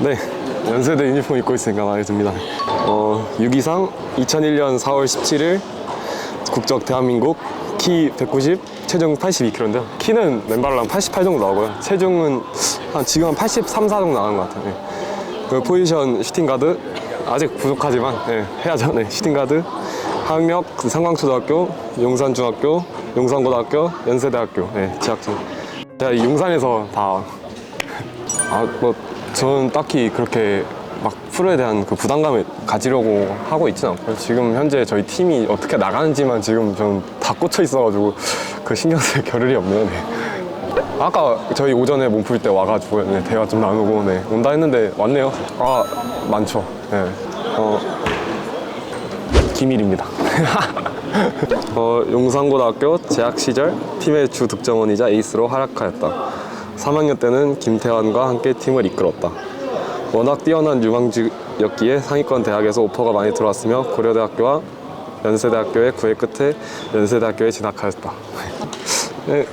네, 연세대 유니폼 입고 있으니까 마음에 듭니다. 어, 유기상 2001년 4월 17일 국적 대한민국 키 190, 체중 82kg인데요. 키는 맨발로 한88 정도 나오고요. 체중은 한 지금 한 83, 4 정도 나가는 것 같아요. 네. 그 포지션 슈팅가드 아직 부족하지만 네, 해야죠. 네, 슈팅가드 학력 그 상광초등학교, 용산중학교, 용산고등학교, 연세대학교 네, 재학생. 제가 이 용산에서 다 아, 뭐, 저는 딱히 그렇게 막 프로에 대한 그 부담감을 가지려고 하고 있지는 않고요. 지금 현재 저희 팀이 어떻게 나가는지만 지금 저는 다 꽂혀 있어가지고 그 신경 쓸 겨를이 없네요. 네. 아까 저희 오전에 몸풀 때 와가지고 네, 대화 좀 나누고 네, 온다 했는데 왔네요. 아, 많죠. 네. 어, 기밀입니다. 어, 용산고등학교 재학 시절 팀의 주 득점원이자 에이스로 활약하였다. 3학년 때는 김태환과 함께 팀을 이끌었다. 워낙 뛰어난 유망주였기에 상위권 대학에서 오퍼가 많이 들어왔으며 고려대학교와 연세대학교의 구애 끝에 연세대학교에 진학하였다. 네,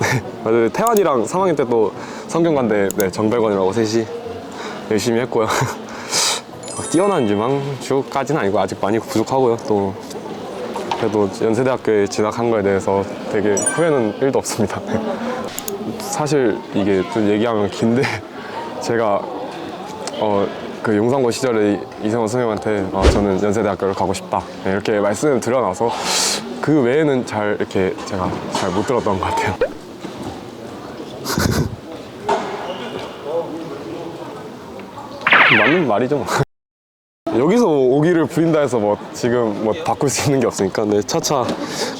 맞아요. 태환이랑 3학년 때 또 성균관대 네, 정백원이라고 셋이 열심히 했고요. 막 뛰어난 유망주까지는 아니고 아직 많이 부족하고요. 또 그래도 연세대학교에 진학한 거에 대해서 되게 후회는 1도 없습니다. 사실 이게 좀 얘기하면 긴데 제가 어 그 용산고 시절에 이성원 선생님한테 아, 저는 연세대학교를 가고 싶다 네, 이렇게 말씀을 드려놔서 그 외에는 잘 이렇게 제가 잘 못 들었던 것 같아요. 맞는 말이죠. 뭐. 여기서 오기를 부린다 해서 뭐 지금 뭐 바꿀 수 있는 게 없으니까 네 차차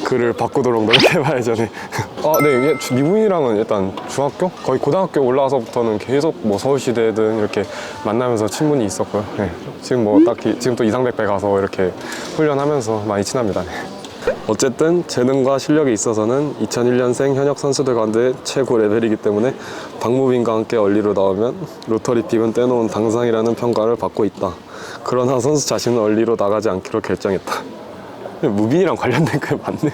글을 바꾸도록 노력해봐야죠. 네. 아, 네. 이게 주- 미분이랑은 일단 중학교 거의 고등학교 올라와서부터는 계속 뭐 서울시대든 이렇게 만나면서 친분이 있었고요. 네. 지금 뭐 딱히 지금 또 이상백배 가서 이렇게 훈련하면서 많이 친합니다. 네. 어쨌든 재능과 실력에 있어서는 2001년생 현역 선수들 가운데 최고 레벨이기 때문에 박무빈과 함께 얼리로 나오면 로터리 픽은 떼놓은 당상이라는 평가를 받고 있다. 그러나 선수 자신은 얼리로 나가지 않기로 결정했다. 무빈이랑 관련된 게 맞네요.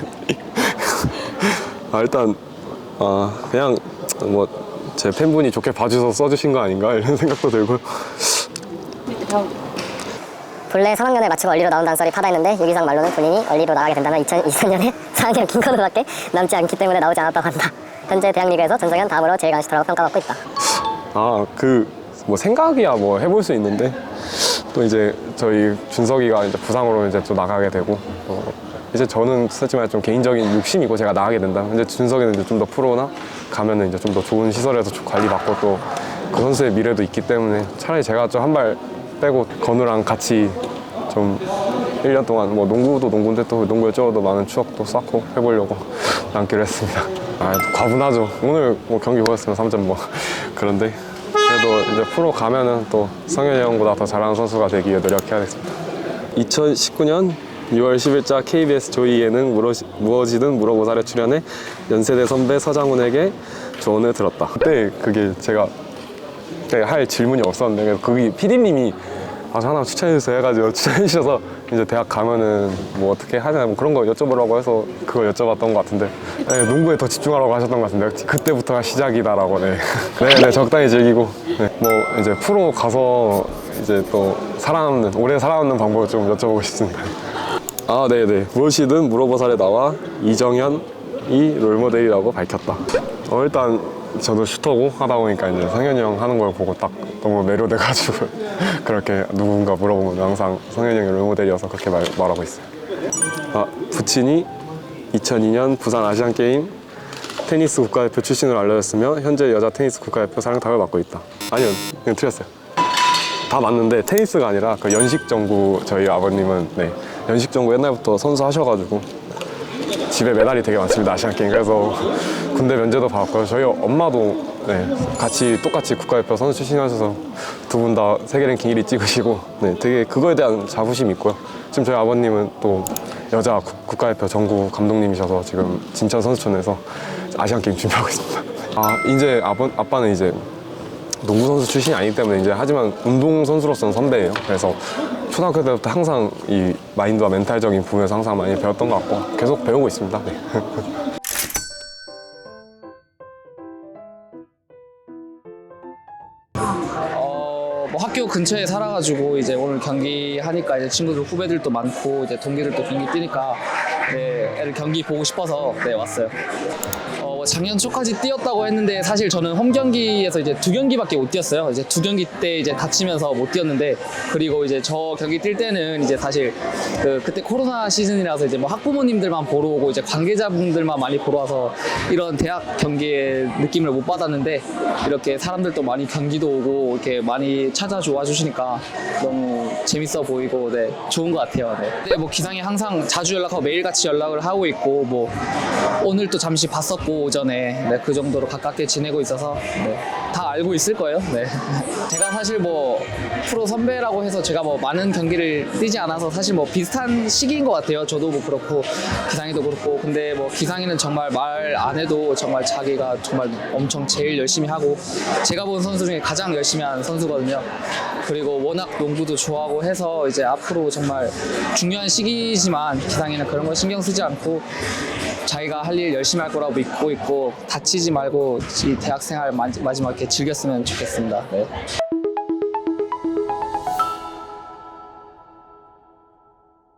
아, 일단 아, 그냥 뭐 제 팬분이 좋게 봐주셔서 써주신 거 아닌가 이런 생각도 들고요. 본래 3학년에 맞추고 얼리로 나온다는 썰이 파다했는데 유기상 말로는 본인이 얼리로 나가게 된다면 2024년에 4학년 김건우밖에 남지 않기 때문에 나오지 않았다고 한다. 현재 대학리그에서 전성현 다음으로 제일 강시터라고 평가받고 있다. 아, 그, 뭐 생각이야 뭐 해볼 수 있는데, 또 이제 저희 준석이가 이제 부상으로 이제 또 나가게 되고, 어, 이제 저는 솔직히 좀 개인적인 욕심이고 제가 나가게 된다. 이제 준석이는 이제 좀 더 프로나 가면은 이제 좀 더 좋은 시설에서 좀 관리받고 또 그 선수의 미래도 있기 때문에 차라리 제가 좀 한 발 빼고 건우랑 같이 좀 1년 동안 뭐 농구도 농구인데 또 농구에 쪼어도 많은 추억도 쌓고 해보려고 남기로 했습니다. 아, 과분하죠. 오늘 뭐 경기 보였으면 3점 뭐 그런데 그래도 이제 프로 가면은 또 성현이 형보다 더 잘하는 선수가 되기 위해 노력해야겠습니다. 2019년 6월 10일자 KBS 조이에는 물어시- 무엇이든 물어보살에 출연해 연세대 선배 서장훈에게 조언을 들었다. 그때 그게 제가 그때 할 질문이 없었는데 거기 PD님이 아, 저 하나 추천해주세요 해가지고 추천해주셔서 이제 대학 가면은 뭐 어떻게 하냐 뭐 그런 거 여쭤보라고 해서 그거 여쭤봤던 것 같은데 네, 농구에 더 집중하라고 하셨던 것 같은데 그때부터가 시작이다라고 네. 네, 네 적당히 즐기고 네, 뭐 이제 프로 가서 이제 또 살아남는 오래 살아남는 방법을 좀 여쭤보고 싶습니다. 아, 네네. 무엇이든 물어보살에 나와 이정현이 롤모델이라고 밝혔다. 어, 일단 저도 슈터고 하다 보니까 이제 성현이 형 하는 걸 보고 딱 너무 매료돼가지고 그렇게 누군가 물어보면 항상 성현이 형이 롤모델이어서 그렇게 말, 말하고 있어요. 아, 부친이 2002년 부산 아시안 게임 테니스 국가대표 출신으로 알려졌으며 현재 여자 테니스 국가대표 사령탑을 맡고 있다. 아니요, 이건 틀렸어요. 다 맞는데 테니스가 아니라 그 연식 정구 저희 아버님은 네 연식 정구 옛날부터 선수 하셔가지고 집에 메달이 되게 많습니다 아시안 게임. 그래서 군대 면제도 받았고요. 저희 엄마도 네 같이 똑같이 국가대표 선수 출신하셔서 두 분 다 세계 랭킹 1위 찍으시고 네 되게 그거에 대한 자부심이 있고요. 지금 저희 아버님은 또 여자 국- 국가대표 정구 감독님이셔서 지금 진천 선수촌에서 아시안 게임 준비하고 있습니다. 아 이제 아버, 아빠는 이제 농구 선수 출신이 아니기 때문에 이제 하지만 운동 선수로서는 선배예요. 그래서 초등학교 때부터 항상 이 마인드와 멘탈적인 부분에서 항상 많이 배웠던 것 같고 계속 배우고 있습니다. 네. 어, 근처에 살아가지고 이제 오늘 경기 하니까 이제 친구들 후배들도 많고 이제 동기들도 경기 뛰니까 네, 애들 경기 보고 싶어서 네 왔어요. 어, 뭐 작년 초까지 뛰었다고 했는데 사실 저는 홈 경기에서 이제 두 경기밖에 못 뛰었어요. 이제 두 경기 때 이제 다치면서 못 뛰었는데 그리고 이제 저 경기 뛸 때는 이제 사실 그 그때 코로나 시즌이라서 이제 뭐 학부모님들만 보러 오고 이제 관계자분들만 많이 보러 와서 이런 대학 경기의 느낌을 못 받았는데 이렇게 사람들도 많이 경기도 오고 이렇게 많이 찾아줘 주시니까 너무 재밌어 보이고 네 좋은 것 같아요. 네. 네, 뭐 기상이 항상 자주 연락하고 매일 같이 연락을 하고 있고 뭐 오늘 또 잠시 봤었고 오전에 네, 그 정도로 가깝게 지내고 있어서 네, 다 알고 있을 거예요. 네. 제가 사실 뭐 프로 선배라고 해서 제가 뭐 많은 경기를 뛰지 않아서 사실 뭐 비슷한 시기인 것 같아요. 저도 뭐 그렇고 기상이도 그렇고 근데 뭐 기상이는 정말 말 안 해도 정말 자기가 정말 엄청 제일 열심히 하고 제가 본 선수 중에 가장 열심히 하는 선수거든요. 그리고 워낙 농구도 좋아하고 해서 이제 앞으로 정말 중요한 시기지만 기상이는 그런 거 신경 쓰지 않고 자기가 할 일 열심히 할 거라고 믿고 있고 다치지 말고 이 대학 생활 마- 마지막 이렇게 즐겼으면 좋겠습니다. 네.